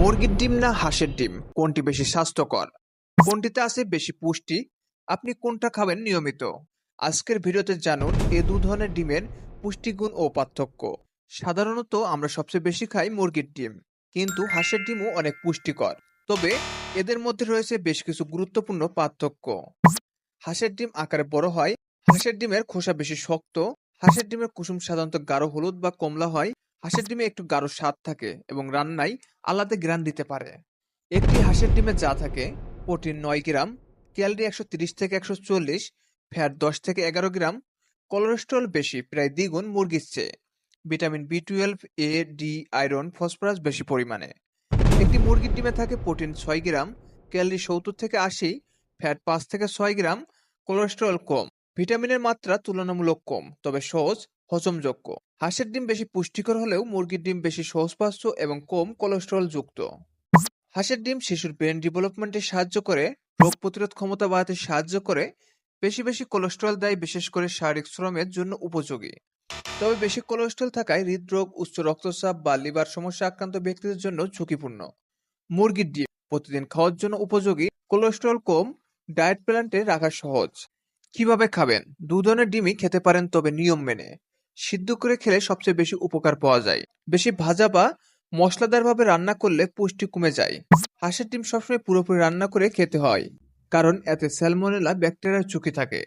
মুরগির ডিম না হাঁসের ডিম? কোনটি বেশি স্বাস্থ্যকর? কোনটিতে আছে বেশি পুষ্টি? আপনি কোনটা খাবেন নিয়মিত? আজকের ভিডিওতে জানুন এ দু ধরনের ডিমের পুষ্টিগুণ ও পার্থক্য। সাধারণত আমরা সবচেয়ে বেশি খাই মুরগির ডিম, কিন্তু হাঁসের ডিমও অনেক পুষ্টিকর। তবে এদের মধ্যে রয়েছে বেশ কিছু গুরুত্বপূর্ণ পার্থক্য। হাঁসের ডিম আকারে বড় হয়, হাঁসের ডিমের খোসা বেশি শক্ত, হাঁসের ডিমের কুসুম সাধারণত গাঢ় হলুদ বা কমলা হয় হাঁসের ডিমে একটু গাঢ় স্বাদ থাকে এবং রান্নায় আলাদা গ্রান দিতে পারে। একটি হাঁসের ডিমে যা থাকে, প্রোটিন নয় গ্রাম, ক্যালোরি একশো তিরিশ থেকে একশো চল্লিশ, ফ্যাট দশ থেকে এগারো গ্রাম, কোলেস্ট্রল বেশি, প্রায় দ্বিগুণ মুরগির চেয়ে। Vitamin B twelve, A, D, iron, phosphorus বেশি পরিমাণে। একটি মুরগির ডিমে থাকে প্রোটিন ছয় গ্রাম, ক্যালোরি সত্তর থেকে আশি, ফ্যাট পাঁচ থেকে ছয় গ্রাম, কোলেস্ট্রল কম। ভিটামিনের মাত্রা তুলনামূলক কম, তবে সহজ হজমযোগ্য। হাঁসের ডিম বেশি পুষ্টিকর হলেও মুরগির ডিম বেশি সহজপাচ্য এবং কম কোলেস্ট্রল যুক্ত হাঁসের ডিম শিশুর ব্রেন ডেভেলপমেন্টে সাহায্য করে, রোগ প্রতিরোধ ক্ষমতা বাড়াতে সাহায্য করে, বেশি বেশি কোলেস্ট্রল দেয়, বিশেষ করে শারীরিক শ্রমের জন্য উপযোগী। তবে বেশি কোলেস্ট্রল থাকায় হৃদরোগ, উচ্চ রক্তচাপ বা লিভার সমস্যা আক্রান্ত ব্যক্তিদের জন্য ঝুঁকিপূর্ণ। মুরগির ডিম প্রতিদিন খাওয়ার জন্য উপযোগী কোলেস্ট্রল কম ডায়েট প্ল্যান্টে রাখা সহজ। কীভাবে খাবেন? দু ধরনের ডিমই খেতে পারেন, তবে নিয়ম মেনে। সিদ্ধ করে খেলে সবচেয়ে বেশি উপকার পাওয়া যায়। বেশি ভাজা বা মশলাদারভাবে রান্না করলে পুষ্টি কমে যায়। হাঁসের ডিম সবসময় পুরোপুরি রান্না করে খেতে হয়, কারণ এতে স্যালমোনেলা, ব্যাকটেরিয়ার ঝুঁকি থাকে।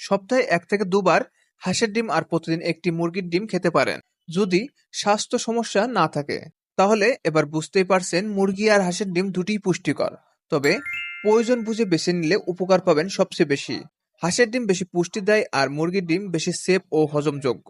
সপ্তাহে এক থেকে দুবার হাঁসের ডিম আর প্রতিদিন একটি মুরগির ডিম খেতে পারেন, যদি স্বাস্থ্য সমস্যা না থাকে। তাহলে এবার বুঝতেই পারছেন, মুরগি আর হাঁসের ডিম দুটিই পুষ্টিকর, তবে প্রয়োজন বুঝে বেছে নিলে উপকার পাবেন সবচেয়ে বেশি। হাঁসের ডিম বেশি পুষ্টি দেয় আর মুরগির ডিম বেশি সেফ ও হজমযোগ্য।